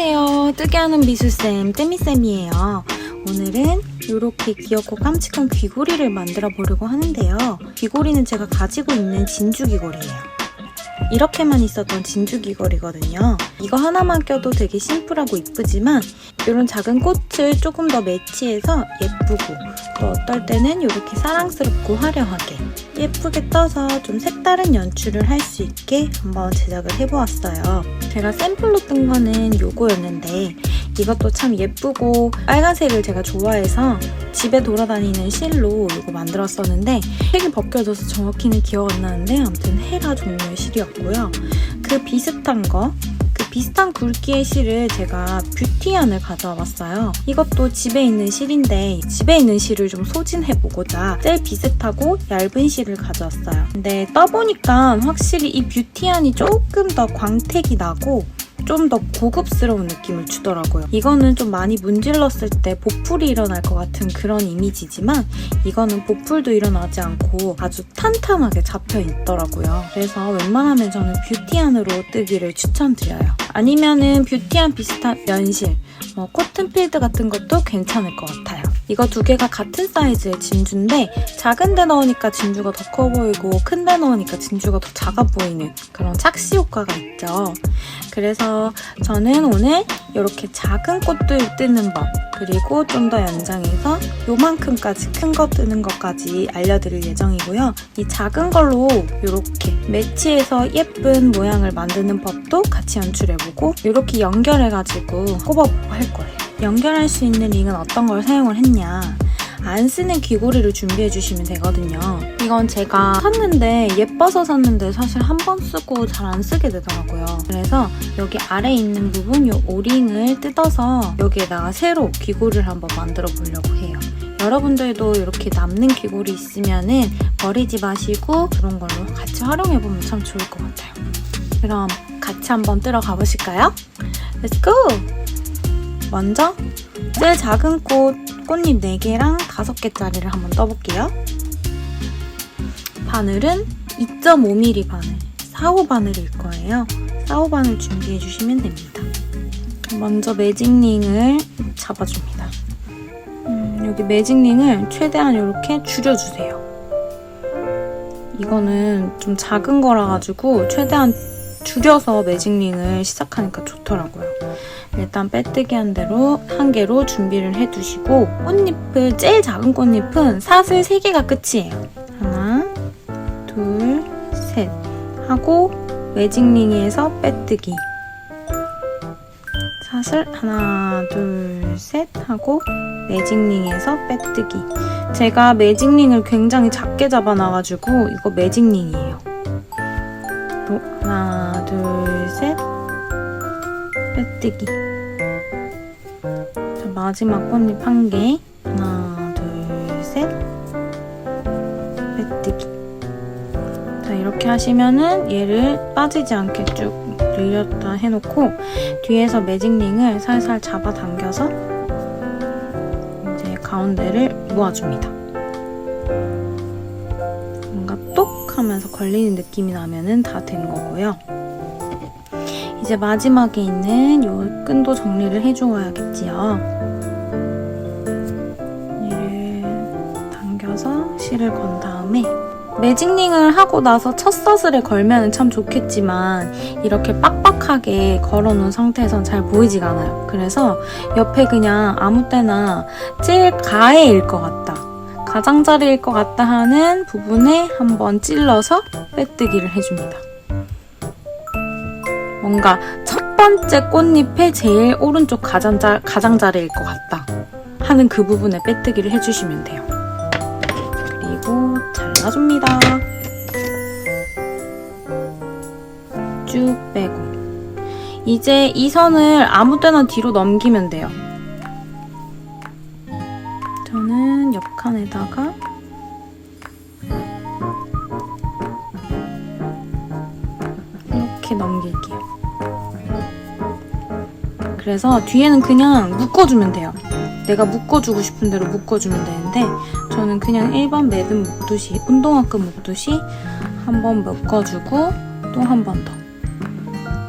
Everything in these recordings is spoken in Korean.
예쁘게 하는 미술쌤 떼미쌤이에요. 오늘은 이렇게 귀엽고 깜찍한 귀고리를 만들어 보려고 하는데요. 귀고리는 제가 가지고 있는 진주 귀고리예요. 이렇게만 있었던 진주 귀걸이거든요. 이거 하나만 껴도 되게 심플하고 이쁘지만 이런 작은 꽃을 조금 더 매치해서 예쁘고 또 어떨 때는 이렇게 사랑스럽고 화려하게 예쁘게 떠서 좀 색다른 연출을 할 수 있게 한번 제작을 해보았어요. 제가 샘플로 뜬 거는 요거였는데 이것도 참 예쁘고 빨간색을 제가 좋아해서 집에 돌아다니는 실로 이거 만들었었는데 색이 벗겨져서 정확히는 기억 안 나는데 아무튼 헤라 종류의 실이었고요. 그 비슷한 거, 그 비슷한 굵기의 실을 제가 뷰티안을 가져와 봤어요. 이것도 집에 있는 실인데 집에 있는 실을 좀 소진해보고자 제일 비슷하고 얇은 실을 가져왔어요. 근데 떠보니까 확실히 이 뷰티안이 조금 더 광택이 나고 좀더 고급스러운 느낌을 주더라고요. 이거는 좀 많이 문질렀을 때 보풀이 일어날 것 같은 그런 이미지지만 이거는 보풀도 일어나지 않고 아주 탄탄하게 잡혀 있더라고요. 그래서 웬만하면 저는 뷰티안으로 뜨기를 추천드려요. 아니면은 뷰티안 비슷한 면실, 뭐 코튼필드 같은 것도 괜찮을 것 같아요. 이거 두 개가 같은 사이즈의 진주인데 작은 데 넣으니까 진주가 더 커 보이고 큰 데 넣으니까 진주가 더 작아 보이는 그런 착시 효과가 있죠. 그래서 저는 오늘 이렇게 작은 꽃들 뜨는 법 그리고 좀 더 연장해서 요만큼까지 큰 거 뜨는 것까지 알려드릴 예정이고요. 이 작은 걸로 이렇게 매치해서 예쁜 모양을 만드는 법도 같이 연출해보고 이렇게 연결해가지고 할 거예요. 연결할 수 있는 링은 어떤 걸 사용을 했냐 안 쓰는 귀고리를 준비해 주시면 되거든요. 이건 제가 샀는데 예뻐서 샀는데 사실 한 번 쓰고 잘 안 쓰게 되더라고요. 그래서 여기 아래 있는 부분 이 오링을 뜯어서 여기에다가 새로 귀고리를 한번 만들어 보려고 해요. 여러분들도 이렇게 남는 귀고리 있으면은 버리지 마시고 그런 걸로 같이 활용해 보면 참 좋을 것 같아요. 그럼 같이 한번 뜨러 가보실까요? Let's go! 먼저 제일 작은 꽃 꽃잎 4개랑 5개짜리를 한번 떠볼게요. 바늘은 2.5mm 바늘, 4호 바늘일 거예요. 4호 바늘 준비해 주시면 됩니다. 먼저 매직링을 잡아줍니다. 음, 여기 매직링을 최대한 이렇게 줄여주세요. 이거는 좀 작은 거라 가지고 최대한 줄여서 매직링을 시작하니까 좋더라고요. 일단 빼뜨기 한 대로 한 개로 준비를 해두시고 꽃잎을 제일 작은 꽃잎은 사슬 3개가 끝이에요. 하나, 둘, 셋. 하고 매직링에서 빼뜨기. 사슬 하나, 둘, 셋. 하고 매직링에서 빼뜨기. 제가 매직링을 굉장히 작게 잡아놔가지고 이거 매직링이에요. 또 하나, 둘, 셋. 빼뜨기. 자, 마지막 꽃잎 한 개. 하나 둘 셋. 빼뜨기 자 이렇게 하시면은 얘를 빠지지 않게 쭉 늘렸다 해놓고 뒤에서 매직링을 살살 잡아당겨서 이제 가운데를 모아줍니다. 뭔가 똑 하면서 걸리는 느낌이 나면은 다 된 거고요. 이제 마지막에 있는 요 끈도 정리를 해주어야겠지요. 실을 건 다음에 매직링을 하고 나서 첫 사슬에 걸면 참 좋겠지만 이렇게 빡빡하게 걸어놓은 상태에선 잘 보이지가 않아요. 그래서 옆에 그냥 아무 때나 제일 가에일 것 같다. 가장자리일 것 같다 하는 부분에 한번 찔러서 빼뜨기를 해줍니다. 뭔가 첫 번째 꽃잎의 제일 오른쪽 가장자, 가장자리일 것 같다 하는 그 부분에 빼뜨기를 해주시면 돼요. 잘라줍니다. 쭉 빼고 이제 이 선을 아무 때나 뒤로 넘기면 돼요. 저는 옆칸에다가 이렇게 넘길게요. 그래서 뒤에는 그냥 묶어주면 돼요. 내가 묶어주고 싶은 대로 묶어주면 되는데 저는 그냥 1번 매듭 묶듯이 운동화끈 묶듯이 한 번 묶어주고 또 한 번 더.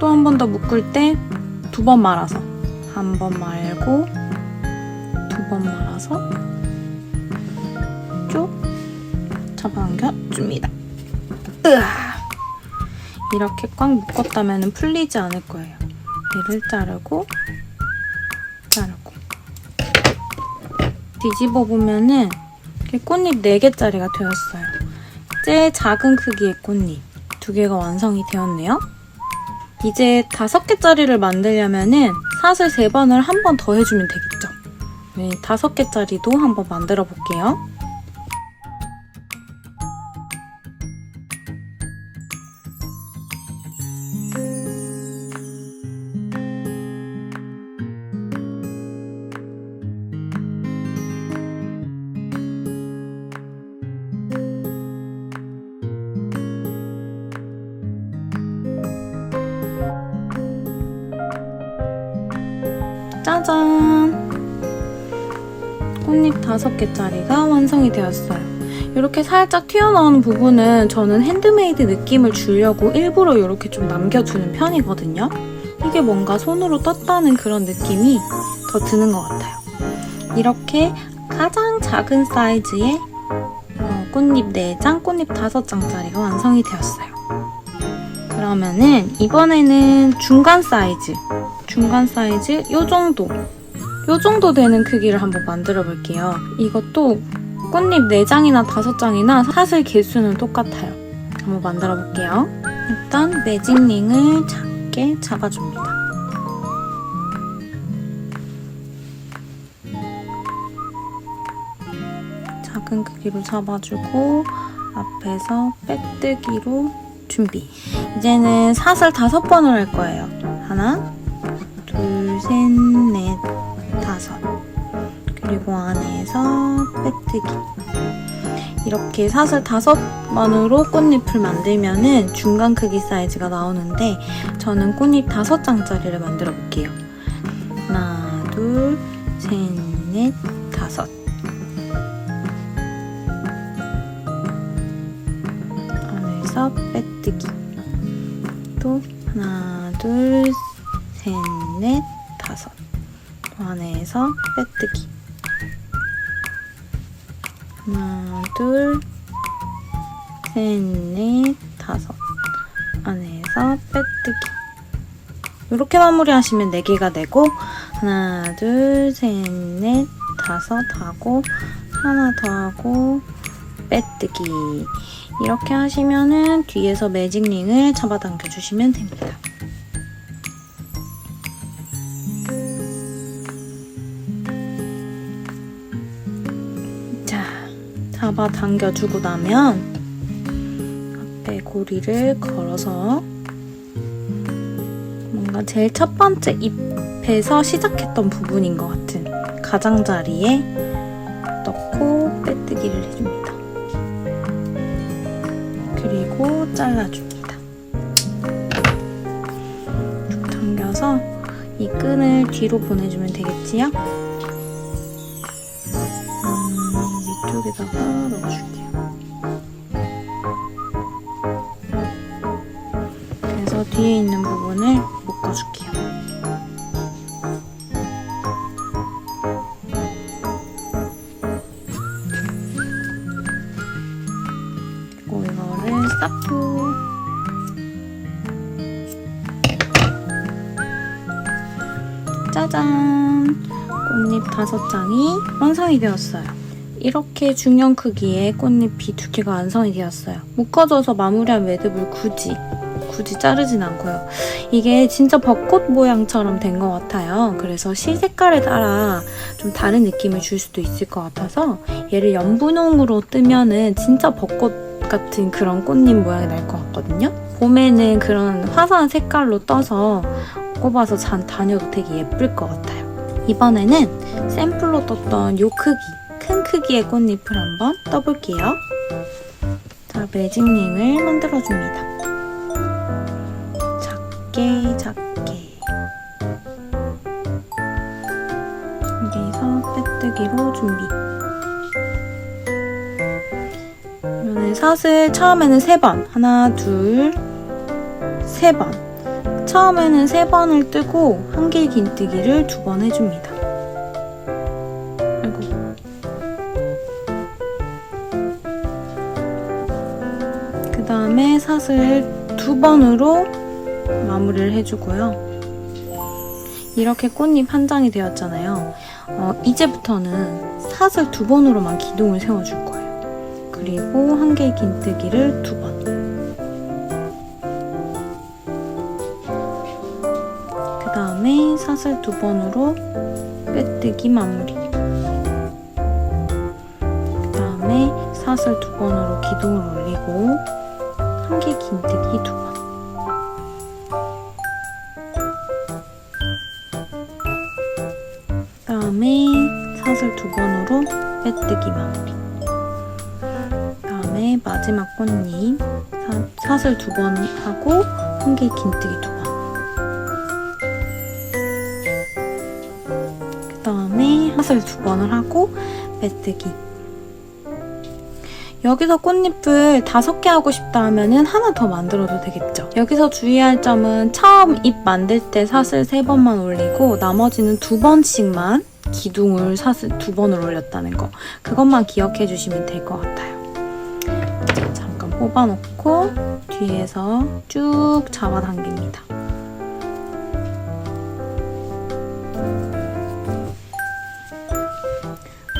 또 한 번 더 묶을 때 두 번 말아서 한 번 말고 두 번 말아서 쭉 잡아당겨 줍니다. 이렇게 꽉 묶었다면 풀리지 않을 거예요. 얘를 자르고 자르고 뒤집어 보면은 꽃잎 4개짜리가 되었어요. 제일 작은 크기의 꽃잎 두 개가 완성이 되었네요. 이제 5개짜리를 만들려면 은 사슬 3번을 한 번 더 해주면 되겠죠. 네, 5개짜리도 한번 만들어 볼게요. 5개짜리가 완성이 되었어요. 이렇게 살짝 튀어나온 부분은 저는 핸드메이드 느낌을 주려고 일부러 이렇게 좀 남겨두는 편이거든요. 이게 뭔가 손으로 떴다는 그런 느낌이 더 드는 것 같아요. 이렇게 가장 작은 사이즈의 어, 꽃잎 4장, 꽃잎 5장짜리가 완성이 되었어요. 그러면은 이번에는 중간 사이즈, 중간 사이즈 요 정도 요 정도 되는 크기를 한번 만들어 볼게요. 이것도 꽃잎 4장이나 5장이나 사슬 개수는 똑같아요. 한번 만들어 볼게요. 일단 매직링을 작게 잡아줍니다. 작은 크기로 잡아주고 앞에서 빼뜨기로 준비. 이제는 사슬 다섯 번을 할 거예요. 하나, 둘, 셋. 그리고 안에서 빼뜨기. 이렇게 사슬 다섯 번으로 꽃잎을 만들면은 중간 크기 사이즈가 나오는데 저는 꽃잎 다섯 장짜리를 만들어 볼게요. 하나, 둘, 셋, 넷, 다섯. 안에서 빼뜨기. 또 하나, 둘, 셋, 넷, 다섯. 또 안에서 빼뜨기. 하나, 둘, 셋, 넷, 다섯. 안에서 빼뜨기. 이렇게 마무리하시면 4개가 되고 하나, 둘, 셋, 넷, 다섯 하고 하나 더 하고 빼뜨기. 이렇게 하시면은 뒤에서 매직링을 잡아당겨 주시면 됩니다. 잡아당겨 주고 나면 앞에 고리를 걸어서 뭔가 제일 첫 번째 잎에서 시작했던 부분인 것 같은 가장자리에 넣고 빼뜨기를 해줍니다. 그리고 잘라줍니다. 쭉 당겨서 이 끈을 뒤로 보내주면 되겠지요? 음, 위쪽에다가 넣어줄게요. 그래서 뒤에 있는 부분을 묶어줄게요. 그리고 이거를 쌓고 짜잔! 꽃잎 다섯 장이 완성이 되었어요. 이렇게 중형 크기의 꽃잎이 두 개가 완성이 되었어요. 묶어줘서 마무리한 매듭을 굳이 굳이 자르진 않고요. 이게 진짜 벚꽃 모양처럼 된 것 같아요. 그래서 실 색깔에 따라 좀 다른 느낌을 줄 수도 있을 것 같아서 얘를 연분홍으로 뜨면은 진짜 벚꽃 같은 그런 꽃잎 모양이 날 것 같거든요. 봄에는 그런 화사한 색깔로 떠서 꼽아서 잔 다녀도 되게 예쁠 것 같아요. 이번에는 샘플로 떴던 요 크기, 큰 크기의 꽃잎을 한번 떠볼게요. 자, 매직링을 만들어줍니다. 작게, 작게. 여기서 빼뜨기로 준비. 이번에 사슬 처음에는 세 번. 하나, 둘, 세 번. 처음에는 세 번을 뜨고 한길 긴뜨기를 두 번 해줍니다. 사슬 두 번으로 마무리를 해주고요. 이렇게 꽃잎 한 장이 되었잖아요. 어, 이제부터는 사슬 두 번으로만 기둥을 세워줄 거예요. 그리고 한길 긴뜨기를 두 번. 그 다음에 사슬 두 번으로 빼뜨기 마무리. 그 다음에 사슬 두 번으로 기둥을 올리고 한길 긴뜨기 두 번. 그 다음에 사슬 두 번으로 빼뜨기 마무리. 그 다음에 마지막 꽃잎 사, 사슬 두 번 하고 한길 긴뜨기 두 번. 그 다음에 사슬 두 번을 하고 빼뜨기. 여기서 꽃잎을 다섯 개 하고 싶다 하면은 하나 더 만들어도 되겠죠. 여기서 주의할 점은 처음 잎 만들 때 사슬 세 번만 올리고 나머지는 두 번씩만 기둥을 사슬 두 번을 올렸다는 거. 그것만 기억해 주시면 될 것 같아요. 잠깐 뽑아놓고 뒤에서 쭉 잡아당깁니다.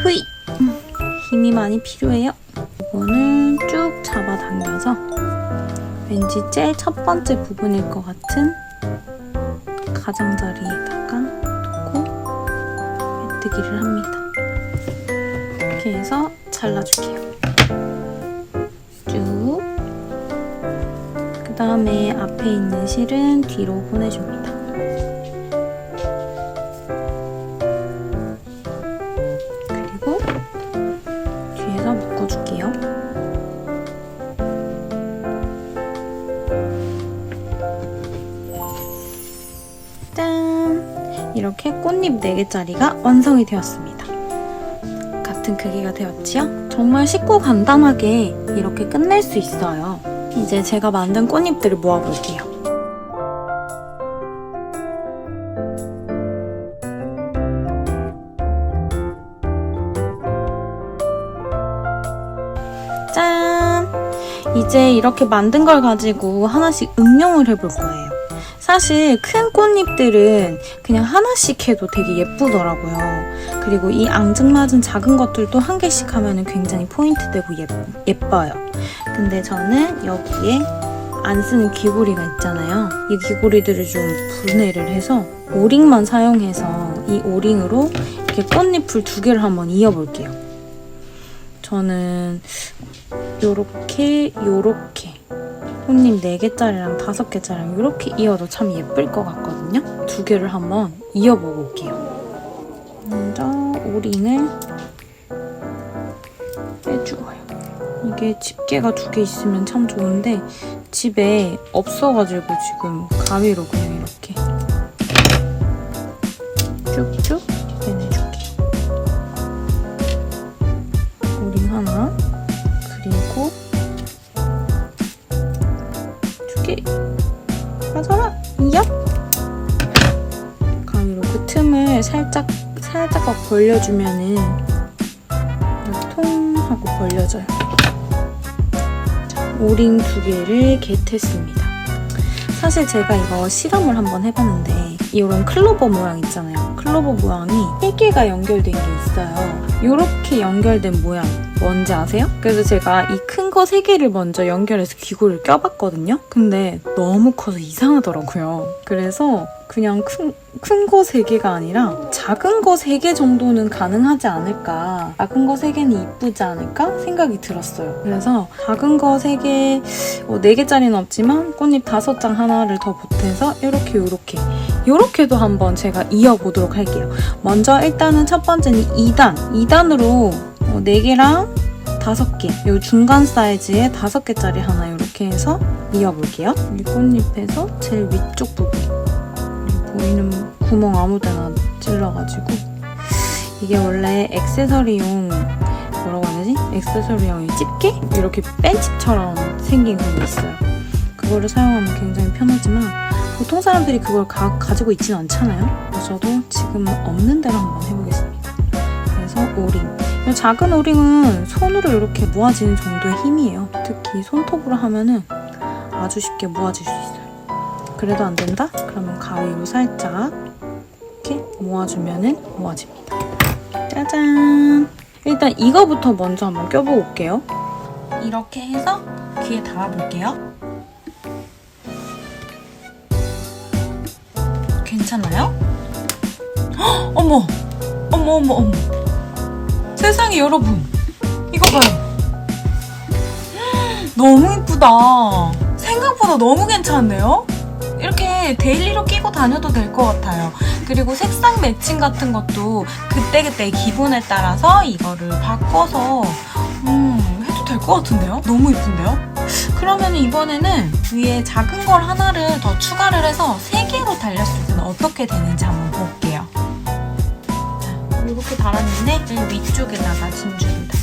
후이! 힘이 많이 필요해요. 이거는 쭉 잡아당겨서 왠지 제일 첫 번째 부분일 것 같은 가장자리에다가 놓고 메뜨기를 합니다. 이렇게 해서 잘라줄게요. 쭉. 그 다음에 앞에 있는 실은 뒤로 보내줍니다. 4개짜리가 완성이 되었습니다. 같은 크기가 되었지요? 정말 쉽고 간단하게 이렇게 끝낼 수 있어요. 이제 제가 만든 꽃잎들을 모아볼게요. 짠! 이제 이렇게 만든 걸 가지고 하나씩 응용을 해볼 거예요. 사실 큰 꽃잎들은 그냥 하나씩 해도 되게 예쁘더라고요. 그리고 이 앙증맞은 작은 것들도 한 개씩 하면 굉장히 포인트 되고 예, 예뻐 요. 근데 저는 여기에 안 쓰는 귀고리가 있잖아요. 이 귀고리들을 좀 분해를 해서 오링만 사용해서 이 오링으로 이렇게 꽃잎을 두 개를 한번 이어볼게요. 저는 요렇게 요렇게 꽃잎 4개짜리랑 5개짜리랑 이렇게 이어도 참 예쁠 것 같거든요. 두 개를 한번 이어보고 올게요. 먼저 오링을 빼주고요. 이게 집게가 두 개 있으면 참 좋은데 집에 없어가지고 지금 가위로 그냥 살짝 벌려주면은 통 하고 벌려져요. 자, 오링 두 개를 겟했습니다. 사실 제가 이거 실험을 한번 해봤는데 이런 클로버 모양 있잖아요. 클로버 모양이 3개가 연결된 게 있어요. 이렇게 연결된 모양 뭔지 아세요? 그래서 제가 이 큰 거 3개를 먼저 연결해서 귀고리를 껴봤거든요. 근데 너무 커서 이상하더라고요. 그래서 그냥 큰, 큰 거 3개가 아니라 작은 거 3개 정도는 가능하지 않을까. 작은 거 3개는 이쁘지 않을까? 생각이 들었어요. 그래서 작은 거 3개, 어, 4개짜리는 없지만 꽃잎 5장 하나를 더 보태서 이렇게 이렇게 이렇게도 한번 제가 이어보도록 할게요. 먼저 일단은 첫 번째는 2단. 2단으로 4개랑 5개. 이 중간 사이즈의 5개짜리 하나 이렇게 해서 이어볼게요. 이 꽃잎에서 제일 위쪽 부분. 보이는 구멍 아무데나 찔러가지고 이게 원래 액세서리용 뭐라고 해야 되지? 액세서리용 집게? 이렇게 뺀집처럼 생긴 그게 있어요. 그거를 사용하면 굉장히 편하지만 보통 사람들이 그걸 가, 가지고 있진 않잖아요. 그래서 저도 지금 없는 대로 한번 해보겠습니다. 그래서 오링. 이 작은 오링은 손으로 이렇게 모아지는 정도의 힘이에요. 특히 손톱으로 하면은 아주 쉽게 모아질 수 있어요. 그래도 안 된다? 그러면 가위로 살짝 이렇게 모아주면은 모아집니다. 짜잔! 일단 이거부터 먼저 한번 껴보고 올게요. 이렇게 해서 귀에 달아볼게요. 괜찮아요? 헉, 어머! 어머, 어머, 어머. 세상에, 여러분. 이거 봐요. 너무 이쁘다. 생각보다 너무 괜찮네요? 이렇게 데일리로 끼고 다녀도 될 것 같아요. 그리고 색상 매칭 같은 것도 그때그때 기분에 따라서 이거를 바꿔서 음, 해도 될 것 같은데요? 너무 이쁜데요? 그러면 이번에는 위에 작은 걸 하나를 더 추가를 해서 세 개로 달렸을 때는 어떻게 되는지 한번 볼게요. 자, 이렇게 달았는데 위쪽에다가 진주를 달요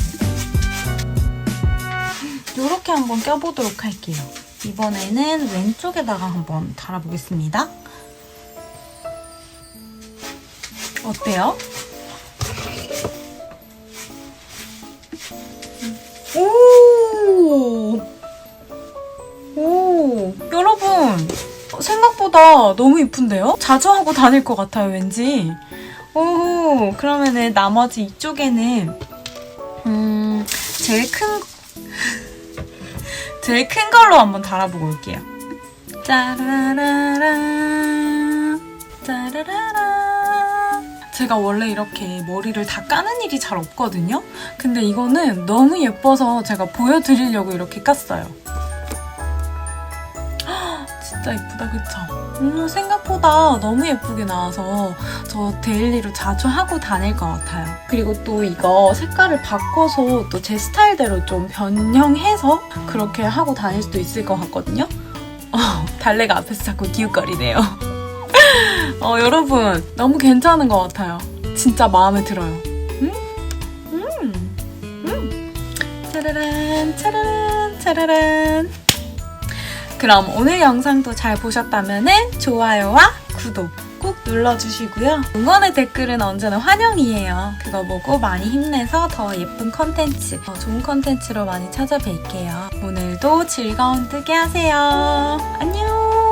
이렇게 한번 껴보도록 할게요. 이번에는 왼쪽에다가 한번 달아보겠습니다. 어때요? 오! 오! 여러분! 생각보다 너무 이쁜데요? 자주 하고 다닐 것 같아요, 왠지. 오! 그러면은 나머지 이쪽에는, 음, 제일 큰, 제일 큰 걸로 한번 달아보고 올게요. 짜라라라, 짜라라라. 제가 원래 이렇게 머리를 다 까는 일이 잘 없거든요? 근데 이거는 너무 예뻐서 제가 보여드리려고 이렇게 깠어요. 헉, 진짜 예쁘다, 그쵸? 음, 생각보다 너무 예쁘게 나와서 저 데일리로 자주 하고 다닐 것 같아요. 그리고 또 이거 색깔을 바꿔서 또 제 스타일대로 좀 변형해서 그렇게 하고 다닐 수도 있을 것 같거든요? 어, 달래가 앞에서 자꾸 기웃거리네요. 어, 여러분, 너무 괜찮은 것 같아요. 진짜 마음에 들어요. 음? 음? 음? 짜라란, 짜라란, 짜라란. 그럼 오늘 영상도 잘 보셨다면 좋아요와 구독 꼭 눌러주시고요. 응원의 댓글은 언제나 환영이에요. 그거 보고 많이 힘내서 더 예쁜 컨텐츠, 더 좋은 컨텐츠로 많이 찾아뵐게요. 오늘도 즐거운 뜨게 하세요. 안녕!